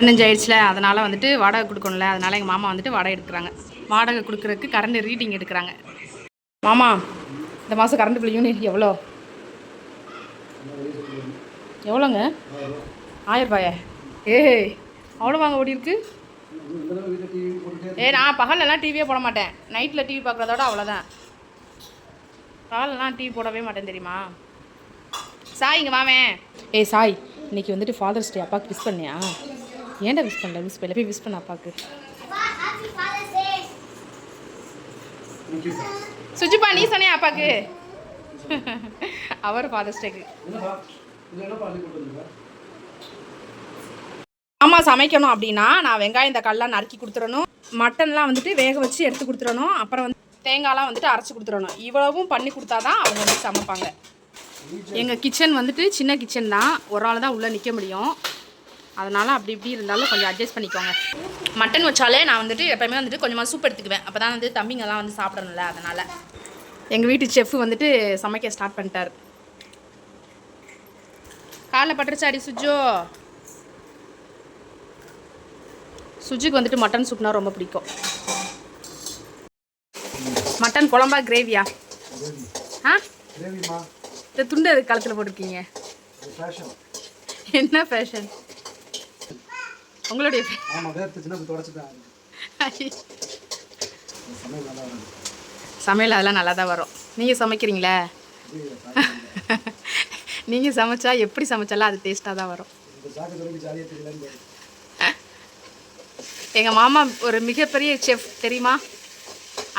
பதினஞ்சு ஆயிடுச்சுல அதனால் வந்துட்டு வாடகை கொடுக்கணும்ல அதனால் எங்கள் மாமா வந்துட்டு வாடகை எடுக்கிறாங்க. வாடகை கொடுக்குறதுக்கு கரண்ட் ரீடிங் எடுக்கிறாங்க. மாமா இந்த மாதம் கரண்ட் பில் யூனிட் எவ்வளோ? எவ்வளோங்க? ஆயிரரூபாயா? ஏ அவ்வளோ வாங்க ஓடி இருக்கு. ஏ நான் பகல்லலாம் டிவியே போட மாட்டேன். நைட்டில் டிவி பார்க்குறதோட அவ்வளோதான் பகலெல்லாம் டிவி போடவே மாட்டேன் தெரியுமா? சாய் இங்கே வாவேன் ஏய் சாய் இன்னைக்கு வந்துட்டு ஃபாதர்ஸ் டே அப்பாவுக்கு விஷ் பண்ணியா? ஏன்டா விஷ் பண்ணல விஷ் பண்ணல போய் விஷ் பண்ண அப்பாவுக்கு சுஜிப்பா நீ சொன்னியா அப்பாவுக்கு அவர் ஃபாதர்ஸ் டேக்கு ஆமாம் சமைக்கணும் அப்படின்னா நான் வெங்காயம் தக்காளிலாம் நறுக்கி கொடுத்துடணும். மட்டன்லாம் வந்துட்டு வேக வச்சு எடுத்து கொடுத்துடணும். அப்புறம் வந்து தேங்காய்லாம் வந்துட்டு அரைச்சி கொடுத்துடணும். இவ்வளவும் பண்ணி கொடுத்தா தான் அவங்க வந்து சமைப்பாங்க. எங்கள் கிச்சன் வந்துட்டு சின்ன கிச்சன் தான். ஒரு ஆள் தான் உள்ளே நிற்க முடியும். அதனால் அப்படி இப்படி இருந்தாலும் கொஞ்சம் அட்ஜஸ்ட் பண்ணிக்கோங்க. மட்டன் வச்சாலே நான் வந்துட்டு எப்போயுமே வந்துட்டு கொஞ்சமாக சூப் எடுத்துக்குவேன். அப்போ தான் வந்து தம்பிங்கெல்லாம் வந்து சாப்பிடணும்ல அதனால். எங்கள் வீட்டு செஃப் வந்துட்டு சமைக்க ஸ்டார்ட் பண்ணிட்டார். காலைல பட்டுருச்சாடி சுஜோ. சுஜிக்கு வந்துட்டு மட்டன் சூப்னா ரொம்ப பிடிக்கும். மட்டன் குழம்பா கிரேவியா ஆ? இந்த துண்டு எதுக்கு கழுத்தில் போட்டிருக்கீங்க? என்ன ஃபேஷன் உங்களுடைய ஆமாம் வேர்த்துச்சுன்னா சமையல் அதெல்லாம் நல்லா தான் வரும். நீங்கள் சமைக்கிறீங்களா? நீங்கள் சமைச்சா எப்படி சமைச்சாலும் அது டேஸ்ட்டாக தான் வரும். எங்கள் மாமா ஒரு மிகப்பெரிய செஃப் தெரியுமா?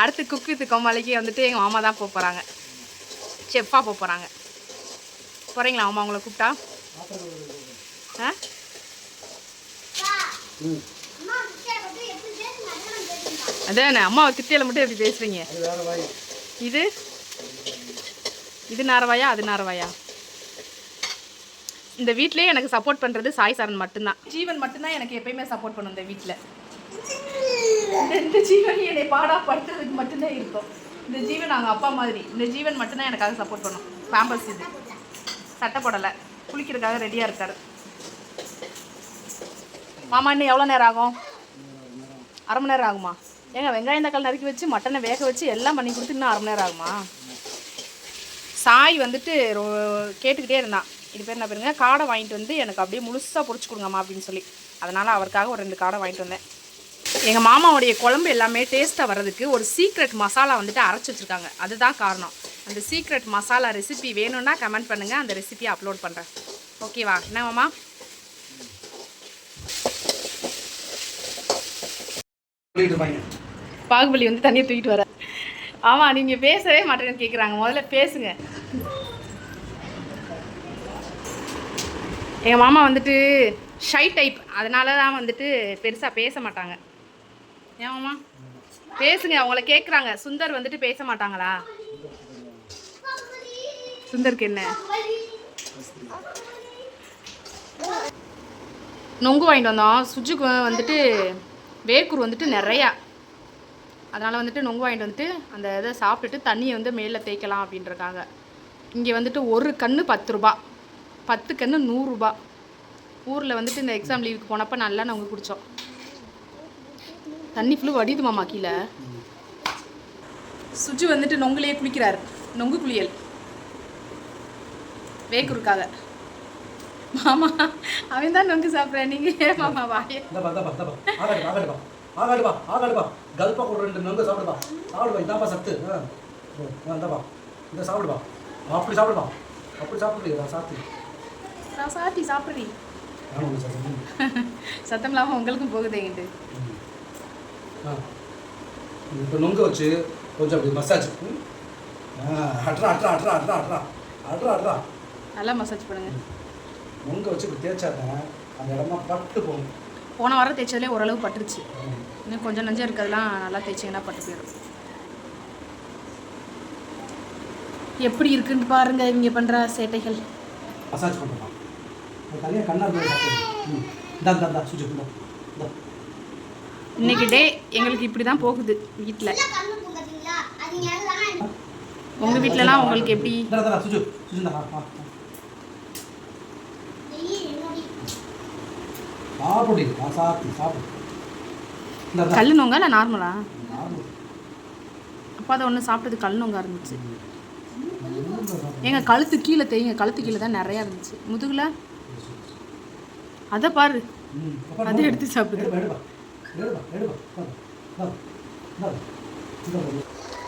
அடுத்து குக் வித் கோமாளிக்கு வந்துட்டு எங்கள் மாமா தான் போக போகிறாங்க செஃப்பாக போக போகிறாங்க போகிறீங்களா மாமா உங்களை கூப்பிட்டா? ஆ? அதானே அம்மாவை கிட்டியில் மட்டும் எப்படி பேசுகிறீங்க இது? இது நாரவாயா அது நாரவாயா இந்த வீட்லயே எனக்கு சப்போர்ட் பண்ணுறது சாய் சரண் மட்டும்தான். ஜீவன் மட்டும்தான் எனக்கு எப்பயுமே சப்போர்ட் பண்ணும் இந்த வீட்டில் இந்த ஜீவன் என்னை பாடா படுத்துறதுக்கு மட்டும்தான் இருக்கும். இந்த ஜீவன் அவங்க அப்பா மாதிரி. இந்த ஜீவன் மட்டும்தான் எனக்காக சப்போர்ட் பண்ணும். பேம்பர்ஸ் இது. சட்டை போடலை. குளிக்கிறதுக்காக ரெடியாக இருக்காரு. மாமா இன்னும் எவ்வளோ நேரம் ஆகும்? அரை மணி நேரம் ஆகுமா? ஏங்க வெங்காயம் தக்காளி நறுக்கி வச்சு மட்டனை வேக வச்சு எல்லாம் பண்ணி கொடுத்து இன்னும் அரை மணி நேரம் ஆகுமா? சாய் வந்துட்டு கேட்டுக்கிட்டே இருந்தான். இது பேர் என்ன பேருங்க? காடை வாங்கிட்டு வந்து எனக்கு அப்படியே முழுசாக பொறிச்சு கொடுங்கம்மா அப்படின்னு சொல்லி. அதனால் அவருக்காக ஒரு ரெண்டு காடை வாங்கிட்டு வந்தேன். எங்கள் மாமாவுடைய குழம்பு எல்லாமே டேஸ்ட்டாக வர்றதுக்கு ஒரு சீக்ரெட் மசாலா வந்துட்டு அரைச்சி வச்சுருக்காங்க. அதுதான் காரணம். அந்த சீக்ரெட் மசாலா ரெசிபி வேணும்னா கமெண்ட் பண்ணுங்கள் அந்த ரெசிபியை அப்லோட் பண்ணுறேன் ஓகேவா என்ன மாமா சொல்லிட்டு இருப்பாங்க பாகுபலி வந்து தண்ணியை தூக்கிட்டு வர ஆமாம் நீங்கள் பேசவே மாட்டேன்னு கேட்குறாங்க முதல்ல பேசுங்க. எங்கள் மாமா வந்துட்டு ஷை டைப். அதனால தான் வந்துட்டு பெருசாக பேச மாட்டாங்க. ஏன் மாமா? பேசுங்க அவங்கள கேட்குறாங்க சுந்தர் வந்துட்டு பேச மாட்டாங்களா? சுந்தருக்கு என்ன? நொங்கு வாங்கிட்டு வந்தோம். சுஜுக்கு வந்துட்டு வேக்கூர் வந்துட்டு நிறையா. அதனால் வந்துட்டு நொங்கு வாங்கிட்டு வந்துட்டு அந்த இதை சாப்பிட்டுட்டு தண்ணியை வந்து மேலே தேய்க்கலாம் அப்படின்றக்காக இங்கே வந்துட்டு ஒரு கன்று பத்து ரூபா. பத்து கன்று நூறுரூபா ஊரில் வந்துட்டு இந்த எக்ஸாம் லீவுக்கு போனப்போ நல்லா நொங்கு குடித்தோம். தண்ணி ஃபுல்லு வடியுது மாமா கீழே. சுஜி வந்துட்டு நொங்குலேயே குளிக்கிறார். நொங்கு குளியல். வேக்குருக்காக மாமா அவன் தான் நொங்கு சாப்பிட்றேன் நீங்கள் ஏன் மாமா வாயே? ஆகாடுப்பா ஆகாடுப்பா கல்பா கூட ரெண்டு நொங்கு சாப்பிடுப்பா சாப்பிடுப்பா இந்தாப்பா சத்து. ஆ. இந்தாப்பா இந்த சாப்பிடுப்பா அப்படி சாப்பிடுப்பா அப்படி சாப்பிடுறியா? நான் சாட்டி சாப்பிட்றீ சத்தம் இல்லாமல் உங்களுக்கும் போகுதேங்கிட்டு ஆ. இப்போ நொங்கு வச்சு கொஞ்சம் அப்படி மசாஜ் அட்ரா அட்ரா அட்ரா அட்ரா அட்ரா. அட்ரா அட்ரா. நல்லா மசாஜ் பண்ணுங்க. நொங்கு வச்சு இப்படி தேய்ச்சாதான் அந்த இடமா பட்டு போகும். போன வாரம் தேய்ச்சதுலேயே ஓரளவு பட்டுருச்சு. இன்னும் கொஞ்சம் நஞ்சம் இருக்கிறதுலாம் நல்லா தேய்ச்சிங்கன்னா பட்டு போயிடும் எப்படி இருக்குன்னு பாருங்க இவங்க பண்ணுற சேட்டைகள். மசாஜ் பண்ணலாம் தனியாக இந்தா இன்னைக்கு டே எங்களுக்கு இப்படி தான் போகுது வீட்டில் உங்கள் வீட்டிலலாம் உங்களுக்கு எப்படி இந்தா இந்தா சுஜு சுஜி இந்தா ஆ ஆ ஆ. சாப்பிடு நான் சாப்பிடு சாப்பிடு. கல் நோங்க இல்லை நார்மலா. அப்போ அதை ஒன்று சாப்பிட்டது கல் நோங்கா இருந்துச்சு. எங்க கழுத்து கீழே தேய்ங்க கழுத்து கீழே தான் நிறையா இருந்துச்சு. முதுகுல? அதை பாரு. அதை எடுத்து சாப்பிடு.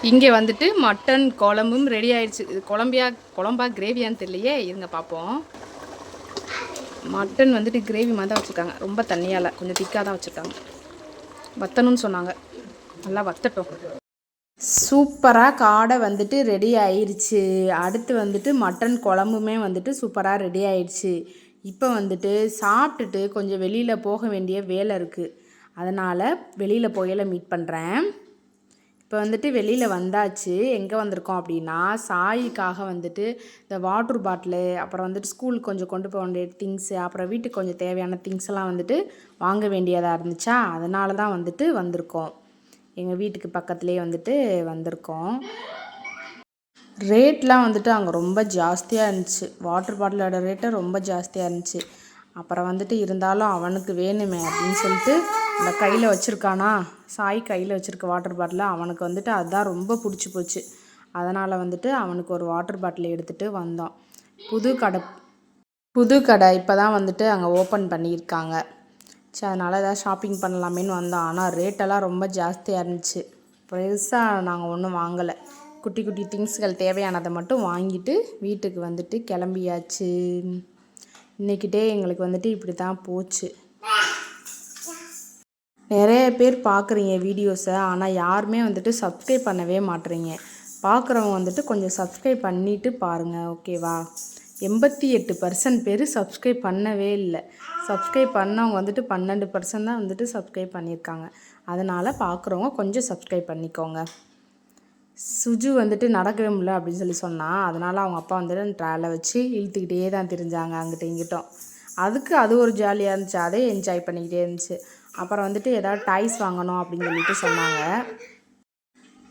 இங்கே வந்துட்டு மட்டன் குழம்பும் ரெடி ஆயிடுச்சு. இது குழம்பியா குழம்பா கிரேவியான்னு தெரியலையே. இருங்க பார்ப்போம். மட்டன் வந்துட்டு கிரேவி மாதிரி தான் வச்சுருக்காங்க. ரொம்ப தண்ணியால் கொஞ்சம் திக்காக தான் வச்சுருக்காங்க. வத்தணும்னு சொன்னாங்க. நல்லா வத்தட்டும். சூப்பராக காடை வந்துட்டு ரெடி ஆயிடுச்சு அடுத்து வந்துட்டு மட்டன் குழம்புமே வந்துட்டு சூப்பராக ரெடி ஆயிடுச்சு இப்போ வந்துட்டு சாப்பிட்டுட்டு கொஞ்சம் வெளியில் போக வேண்டிய வேலை இருக்குது அதனால் வெளியில் போயில மீட் பண்ணுறேன் இப்போ வந்துட்டு வெளியில் வந்தாச்சு. எங்கே வந்திருக்கோம் அப்படின்னா சாயிக்காக வந்துட்டு இந்த வாட்டர் பாட்டிலு அப்புறம் வந்துட்டு ஸ்கூலுக்கு கொஞ்சம் கொண்டு போக வேண்டிய திங்ஸு அப்புறம் வீட்டுக்கு கொஞ்சம் தேவையான திங்ஸ் எல்லாம் வந்துட்டு வாங்க வேண்டியதாக இருந்துச்சா? அதனால தான் வந்துட்டு வந்திருக்கோம். எங்கள் வீட்டுக்கு பக்கத்துலேயே வந்துட்டு வந்திருக்கோம். ரேட்லாம் வந்துட்டு அங்கே ரொம்ப ஜாஸ்தியாக இருந்துச்சு. வாட்டர் பாட்டிலோட ரேட்டு ரொம்ப ஜாஸ்தியாக இருந்துச்சு. அப்புறம் வந்துட்டு இருந்தாலும் அவனுக்கு வேணுமே அப்படின்னு சொல்லிட்டு இந்த கையில் வச்சுருக்கானா? சாய் கையில் வச்சுருக்க வாட்டர் பாட்டில் அவனுக்கு வந்துட்டு அதுதான் ரொம்ப பிடிச்சி போச்சு. அதனால் வந்துட்டு அவனுக்கு ஒரு வாட்டர் பாட்டில் எடுத்துகிட்டு வந்தோம் புது கடை புது கடை இப்போ தான் வந்துட்டு அங்கே ஓப்பன் பண்ணியிருக்காங்க. சரி அதனால் ஏதாவது ஷாப்பிங் பண்ணலாமேன்னு வந்தோம் ஆனால் ரேட்டெல்லாம் ரொம்ப ஜாஸ்தியாக இருந்துச்சு. பெருசாக நாங்கள் ஒன்றும் வாங்கலை. குட்டி குட்டி திங்ஸ்கள் தேவையானதை மட்டும் வாங்கிட்டு வீட்டுக்கு வந்துட்டு கிளம்பியாச்சு. இன்றைக்கிட்டே எங்களுக்கு வந்துட்டு இப்படி தான் போச்சு. நிறைய பேர் பார்க்குறீங்க வீடியோஸை ஆனால் யாருமே வந்துட்டு சப்ஸ்கிரைப் பண்ணவே மாட்டுறீங்க பார்க்குறவங்க வந்துட்டு கொஞ்சம் சப்ஸ்கிரைப் பண்ணிவிட்டு பாருங்கள் ஓகேவா எண்பத்தி எட்டு பர்சன்ட் பேர் சப்ஸ்கிரைப் பண்ணவே இல்லை. சப்ஸ்கிரைப் பண்ணவங்க வந்துட்டு பன்னெண்டு பர்சன்ட் தான் வந்துட்டு சப்ஸ்கிரைப் பண்ணியிருக்காங்க. அதனால் பார்க்குறவங்க கொஞ்சம் சப்ஸ்கிரைப் பண்ணிக்கோங்க. சுஜு வந்துட்டு நடக்கவே முடியல அப்படின்னு சொல்லி சொன்னால் அதனால் அவங்க அப்பா வந்துட்டு ட்ராலை வச்சு இழுத்துக்கிட்டே தான் தெரிஞ்சாங்க அங்கிட்ட இங்கிட்டும். அதுக்கு அது ஒரு ஜாலியாக இருந்துச்சு. அதே என்ஜாய் பண்ணிக்கிட்டே இருந்துச்சு. அப்புறம் வந்துட்டு ஏதாவது டாய்ஸ் வாங்கணும் அப்படின்னு சொல்லிட்டு சொன்னாங்க.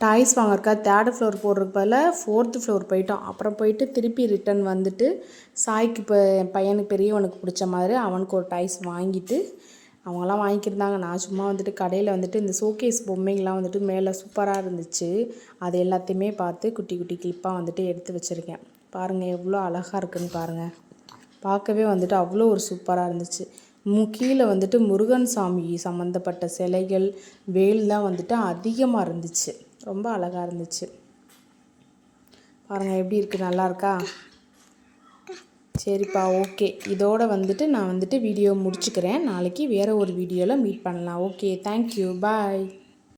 டாய்ஸ் வாங்கறக்கா தேர்டு ஃப்ளோர் போடுறதுக்கு பதில் ஃபோர்த்து ஃப்ளோர் போயிட்டோம் அப்புறம் போயிட்டு திருப்பி ரிட்டன் வந்துட்டு சாய்க்கு இப்போ என் பையனுக்கு பெரியவனுக்கு பிடிச்ச மாதிரி அவனுக்கு ஒரு டாய்ஸ் வாங்கிட்டு அவங்களாம் வாங்கியிருந்தாங்க நான் சும்மா வந்துட்டு கடையில் வந்துட்டு இந்த ஷோகேஸ் பொம்மைங்கள்லாம் வந்துட்டு மேலே சூப்பராக இருந்துச்சு. அது எல்லாத்தையுமே பார்த்து குட்டி குட்டி கிளிப்பாக வந்துட்டு எடுத்து வச்சுருக்கேன். பாருங்கள் எவ்வளோ அழகாக இருக்குன்னு பாருங்கள் பார்க்கவே வந்துட்டு அவ்வளோ ஒரு சூப்பராக இருந்துச்சு. கீழே வந்துட்டு முருகன் சாமி சம்மந்தப்பட்ட சிலைகள் வேல் தான் வந்துட்டு அதிகமாக இருந்துச்சு. ரொம்ப அழகாக இருந்துச்சு. பாருங்கள் எப்படி இருக்குது நல்லா இருக்கா? சரிப்பா ஓகே. இதோட வந்துட்டு நான் வந்துட்டு வீடியோ முடிச்சுக்கிறேன். நாளைக்கு வேறு ஒரு வீடியோவில் மீட் பண்ணலாம். Okay thank you bye